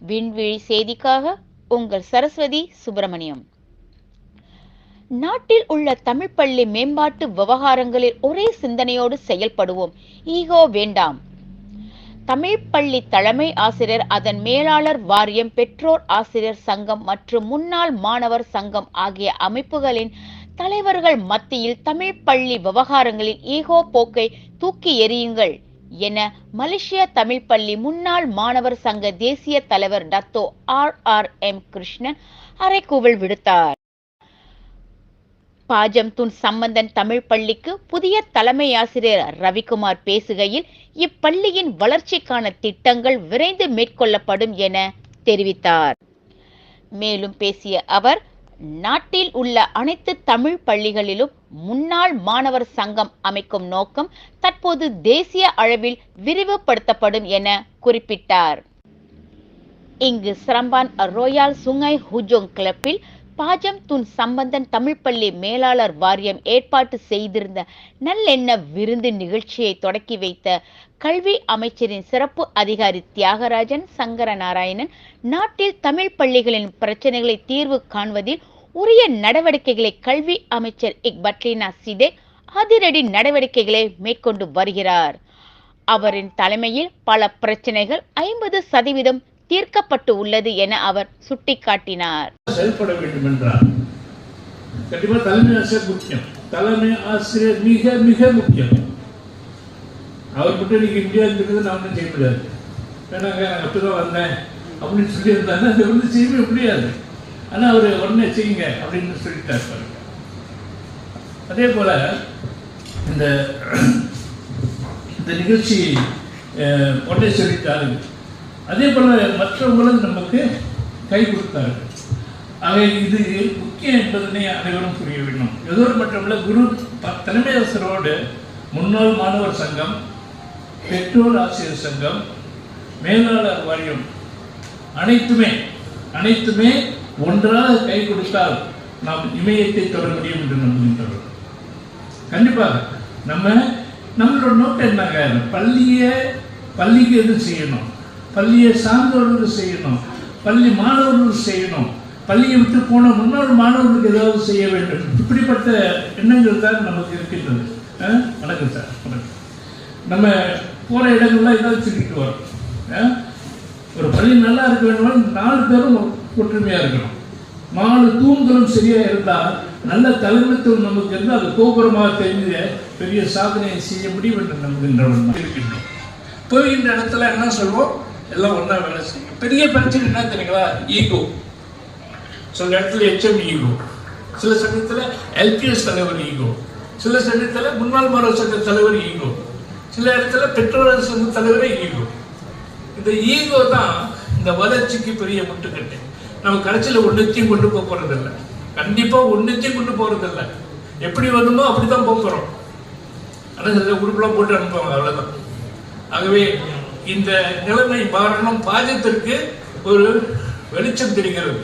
விண்வெளி செய்திக்காக உங்கள் சரஸ்வதி சுப்பிரமணியம். நாட்டில் உள்ள தமிழ் பள்ளி மேம்பாட்டு விவகாரங்களில் ஒரே சிந்தனையோடு செயல்படுவோம். ஈகோ வேண்டாம். தமிழ் பள்ளி தலைமை ஆசிரியர் அதன் மேலாளர் வாரியம் பெற்றோர் ஆசிரியர் சங்கம் மற்றும் முன்னாள் மாணவர் சங்கம் ஆகிய அமைப்புகளின் தலைவர்கள் மத்தியில் தமிழ் பள்ளி விவகாரங்களில் ஈகோ போக்கை தூக்கி எறியுங்கள். என மலேசிய தமிழ் பள்ளி முன்னாள் மாணவர் சங்க தேசிய தலைவர் Datuk R R M Krishnan அறைகூவல் விடுத்தார். பாஜம் துன் சம்பந்தன் தமிழ் பள்ளிக்கு புதிய தலைமை ஆசிரியர் ரவிக்குமார் பேசுகையில் இப்பள்ளியின் வளர்ச்சிக்கான திட்டங்கள் விரைந்து மேற்கொள்ளப்படும் என தெரிவித்தார். மேலும் பேசிய அவர் நாட்டில் உள்ள அனைத்து தமிழ் பள்ளிகளிலும் முன்னாள் மாணவர் சங்கம் அமைக்கும் நோக்கம் தற்போது தேசிய அளவில் விரிவுபடுத்தப்படும் என குறிப்பிட்டார். இங்கு சிரம்பான் ரோயால் சுங்கை ஹுஜோங் கிளப்பில் பாஜம் துன் சம்பந்தன் தமிழ் பள்ளி மேலாளர் வாரியம் ஏற்பாட்டு செய்திருந்த நல்லெண்ண விருந்து நிகழ்ச்சியை தொடக்கி வைத்த கல்வி அமைச்சரின் சிறப்பு அதிகாரி தியாகராஜன் சங்கர நாராயணன் நாட்டில் தமிழ் பள்ளிகளின் பிரச்சனைகளை தீர்வு காண்பதில் உரிய நடவடிக்கைகளை கல்வி அமைச்சர் இக்பட்லினா சிதே அதிரடி நடவடிக்கைகளை மேற்கொண்டு வருகிறார். அவரின் தலைமையில் பல பிரச்சனைகள் ஐம்பது சதவீதம் தீர்க்கப்பட்டு உள்ளது என அவர் சுட்டிக்காட்டினார். செயல்பட வேண்டும் என்றார் கண்டிப்பா தலைமை ஆசிரியர் முக்கியம். தலைமை ஆசிரியர் மிக மிக முக்கியம். அவர் மட்டும் நீங்க இந்தியா இருக்கிறது நான் ஒன்றும் செய்ய முடியாது. வேணாங்க நான் அப்பதான் வந்தேன் அப்படின்னு சொல்லி இருந்தாங்க அதை வந்து செய்யவே முடியாது. ஆனா அவர் உடனே செய்யுங்க அப்படின்னு சொல்லிட்டார் பாருங்க அதே போல இந்த இந்த நிகழ்ச்சி அஹ், உடனே சொல்லிட்டாரு. அதே போல மற்றவங்களும் நமக்கு கை கொடுத்தாரு ஆக இது முக்கியம் என்பதனை அனைவரும் புரிய வேண்டும். எதோடு மட்டுமல்ல குரு தலைமை ஆசிரியரோடு முன்னாள் மாணவர் சங்கம் பெற்றோர் ஆசிரியர் சங்கம் மேலாளர் வாரியம் அனைத்துமே அனைத்துமே ஒன்றாக கை கொடுத்தால் நாம் இமயத்தை தொட முடியும் என்று நம்புகின்றோம். கண்டிப்பாக நம்ம நம்மளோட நோட்டை என்னங்க? பள்ளியை பள்ளிக்கு எது செய்யணும்? பள்ளியை சார்ந்தவர்களுக்கு செய்யணும். பள்ளி மாணவர்களுக்கு செய்யணும். பள்ளியை விட்டு போன முன்னோர் மாணவர்களுக்கு ஏதாவது செய்ய வேண்டும். இப்படிப்பட்ட எண்ணங்கள் தான் நமக்கு இருக்கின்றது. ஆ? வணக்கம் சார். வணக்கம். நம்ம போகிற இடங்கள்லாம் ஏதாவது சொல்லிட்டு வரோம். ஆ? ஒரு பள்ளி நல்லா இருக்க வேண்டும் நாலு பேரும் ஒற்றுமையாக இருக்கணும். நாலு தூண்களும் சரியா இருந்தால் நல்ல தலைமைத்துவம் நமக்கு இருந்து அது கோபுரமாக தெரிஞ்ச பெரிய சாதனையை செய்ய முடியும் என்று நம்புகின்றவன் இருக்கின்றோம். போகின்ற இடத்துல என்ன சொல்வோம்? எல்லாம் ஒன்றா வேலை செய்யும். பெரிய பிரச்சனை என்ன தெரியுங்களா? ஈகோ சில இடத்துல எச்எம் ஈகோ சில சமயத்தில் எல்பிஎஸ் தலைவர் ஈகோ சில சமயத்தில் முன்னாள் மாணவர் சங்க தலைவர் ஈகோ சில இடத்துல பெற்றோர் சங்க தலைவரே ஈகோ இந்த ஈகோ தான் இந்த வளர்ச்சிக்கு பெரிய முட்டுக்கட்டு. நம்ம கடைசியில் ஒன்றுத்தையும் கொண்டு போக போறதில்லை. கண்டிப்பா ஒன்றுத்தையும் கொண்டு போறதில்லை. எப்படி வருமோ அப்படிதான் போக போறோம். ஆனால் சில உறுப்புலாம் போட்டு அனுப்புவாங்க அவ்வளவுதான். ஆகவே இந்த நிலைமை மாறணும். பாஜத்திற்கு ஒரு வெளிச்சம் தெரிகிறது.